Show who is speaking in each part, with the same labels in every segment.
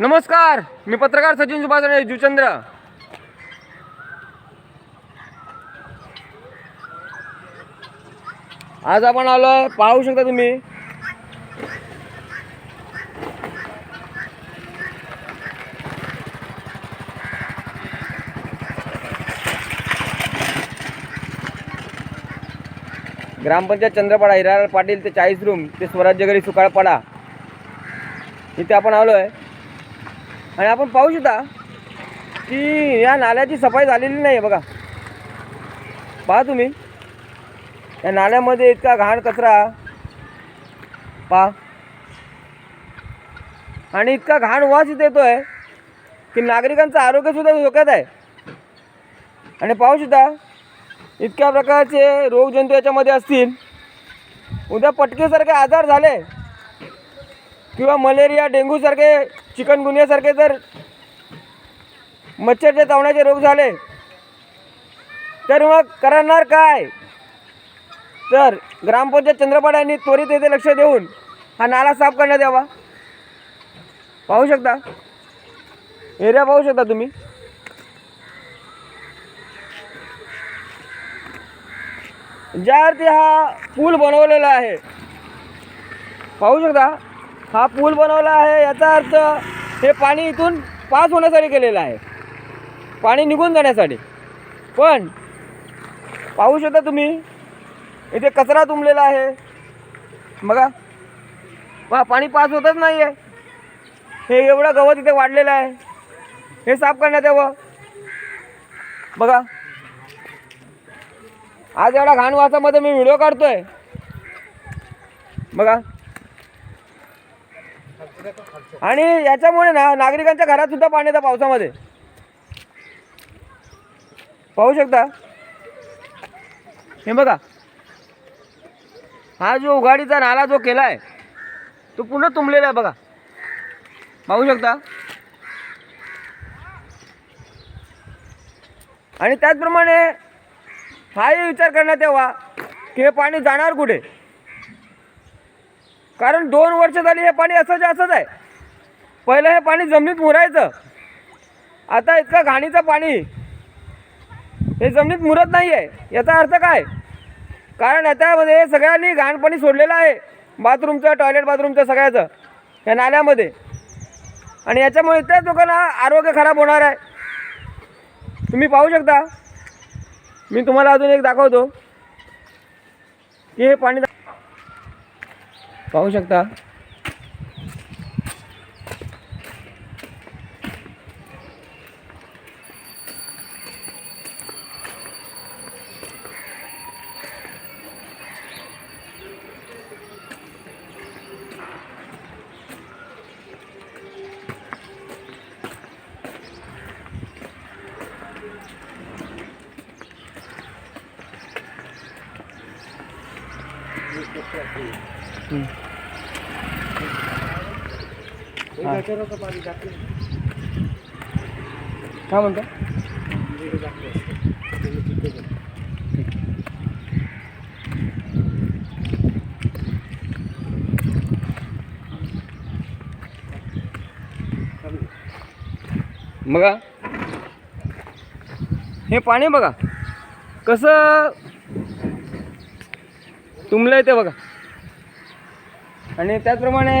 Speaker 1: नमस्कार मी पत्रकार सचिन सुभाषणे जुचंद्र आज आपण आलो पाहू शकता तुम्ही. ग्रामपंचायत चंद्रपाडा हिरालाल पाटील ते चाळीस रूम ते स्वराज्यगरी सुकाळपाडा इथे आपण आलो आहे आणि आपण पाहू शकता की या नाल्याची सफाई झालेली नाही आहे बघा. पहा तुम्ही. या नाल्यामध्ये इतका घाण कचरा. पहा. आणि इतका घाण वास इथे येतो आहे की नागरिकांचं आरोग्यसुद्धा धोक्यात आहे. आणि पाहू शकता इतक्या प्रकारचे रोगजंतू याच्यामध्ये असतील. उद्या पटकेसारखे आजार झाले. किंवा मलेरिया डेंग्यूसारखे चिकनगुन्यासारखे जर मच्छरचे चावण्याचे रोग झाले तर मग करणार काय? तर ग्रामपंचायत चंद्रपाड्यांनी त्वरित येथे लक्ष देऊन हा नाला साफ करण्यात यावा. पाहू शकता? एरिया पाहू शकता तुम्ही? ज्यावरती हा पूल बनवलेला आहे पाहू शकता? हा पूल बनवला आहे याचा अर्थ हे पाणी इथून पास होण्यासाठी केलेलं आहे. पाणी निघून जाण्यासाठी. पण पाहू शकता तुम्ही इथे कचरा तुंबलेला आहे. बघा. वा पाणी पास होतच नाही आहे हे एवढं गवत इथे वाढलेलं आहे. हे साफ करण्यात यावं. बघा. आज एवढा घाण वासामध्ये मी व्हिडिओ काढतोय. बघा. आणि याच्यामुळे ना नागरिकांच्या घरात सुद्धा पाणी येतं पावसामध्ये. पाहू शकता? हे बघा. हा जो उघाडीचा नाला जो केला आहे तो पूर्ण तुंबलेला आहे बघा. पाहू शकता? आणि त्याचप्रमाणे हाही विचार करण्यात यावा की हे पाणी जाणार कुठे? कारण दोन वर्ष झाली हे पाणी असंच असंच आहे. पहिलं हे पाणी जमिनीत मुरायचं. आता इतकं घाणीचं पाणी. हे जमिनीत मुरत नाही आहे याचा अर्थ काय? कारण याच्यामध्ये सगळ्यांनी घाण पाणी सोडलेलं आहे. बाथरूमचं टॉयलेट बाथरूमचं सगळ्याचं. या नाल्यामध्ये. आणि याच्यामुळे त्याच लोकांना आरोग्य खराब होणार आहे. तुम्ही पाहू शकता. मी तुम्हाला अजून एक दाखवतो. की हे पाणी पाहू शकता. काय म्हणता बघा. हे पाणी बघा. कसं तुंबलं आहे ते बघा. आणि त्याचप्रमाणे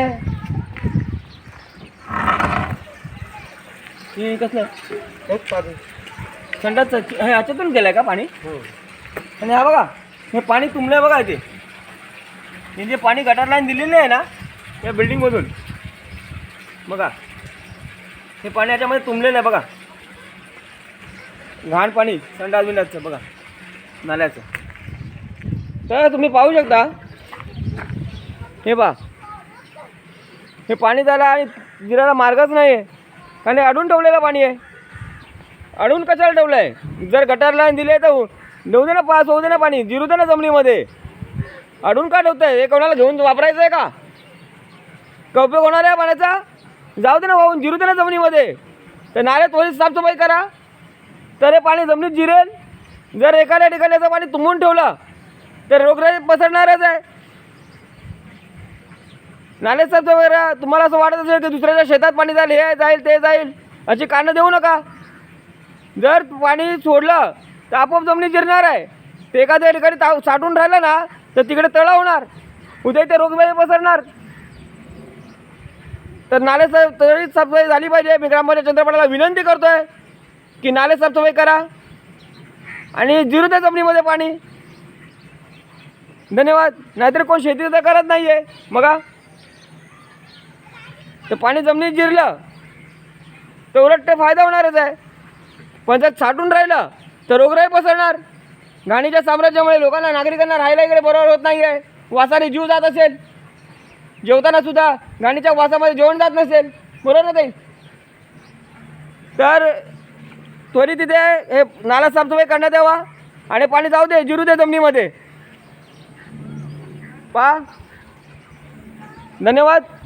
Speaker 1: कसलं? संडास हे याच्यातून गेलं आहे का पाणी? आणि हा बघा हे पाणी तुंबलं आहे बघा इथे. हे जे पाणी गटार लाईन दिलेली आहे ना या बिल्डिंगमधून बघा. हे पाणी याच्यामध्ये तुंबलेलं आहे बघा. घाण पाणी संडास बिंडाचं बघा. नाल्याचं. तर तुम्ही पाहू शकता. हे पा हे पाणी जायला आणि जिराला मार्गच नाही आहे आणि अडून ठेवलेलं पाणी आहे. अडून कशाला ठेवलं आहे जर गटार लाईन दिले तर देऊ दे ना पास होऊ दे ना पाणी. जिरू दे ना जमिनीमध्ये. अडून का ठेवत आहे हे कोणाला घेऊन वापरायचं आहे का? का उपयोग होणार आहे पाण्याचा? जाऊ दे ना वाहून जिरू दे ना जमिनीमध्ये. तर नाल्या त्वरित साफसफाई करा. तर हे पाणी जमिनीत जिरेल. जर एखाद्या ठिकाणी याचं पाणी तुंबून ठेवलं तर रोगराई पसरणारच आहे. नाले वगैरे तुम्हाला असं वाटत असेल की दुसऱ्याच्या शेतात पाणी जाईल हे जाईल ते जाईल अशी कारणं देऊ नका. जर पाणी सोडलं तर आपोआप जमिनी जिरणार आहे. ते एखाद्या ठिकाणी ता साठून राहिलं ना तर तिकडे तळा होणार. उद्या ते रोगबाई पसरणार. तर नाले तरी साफसफाई झाली पाहिजे. मी ग्रामपंचायत चंद्रपाडाला विनंती करतोय की नाले साफसफाई करा. आणि जिरू त्या जमिनीमध्ये पाणी. धन्यवाद. नाहीतर कोण शेती तर करत नाही आहे बघा. ते पाणी जमिनीत जिरलं तर उलट ते फायदा होणारच आहे. पण जर साठून राहिलं तर रोगराई पसरणार. घाणीच्या साम्राज्यामुळे लोकांना नागरिकांना राहायला इकडे बरोबर होत नाही आहे वासाने जीव जात असेल. जेवताना सुद्धा घाणीच्या वासामध्ये जेवण जात नसेल. बरोबर ना ताई? तर त्वरित तिथे हे नाला साफसफाई करण्यात यावा आणि पाणी जाऊ दे जिरू दे जमिनीमध्ये. पा धन्यवाद.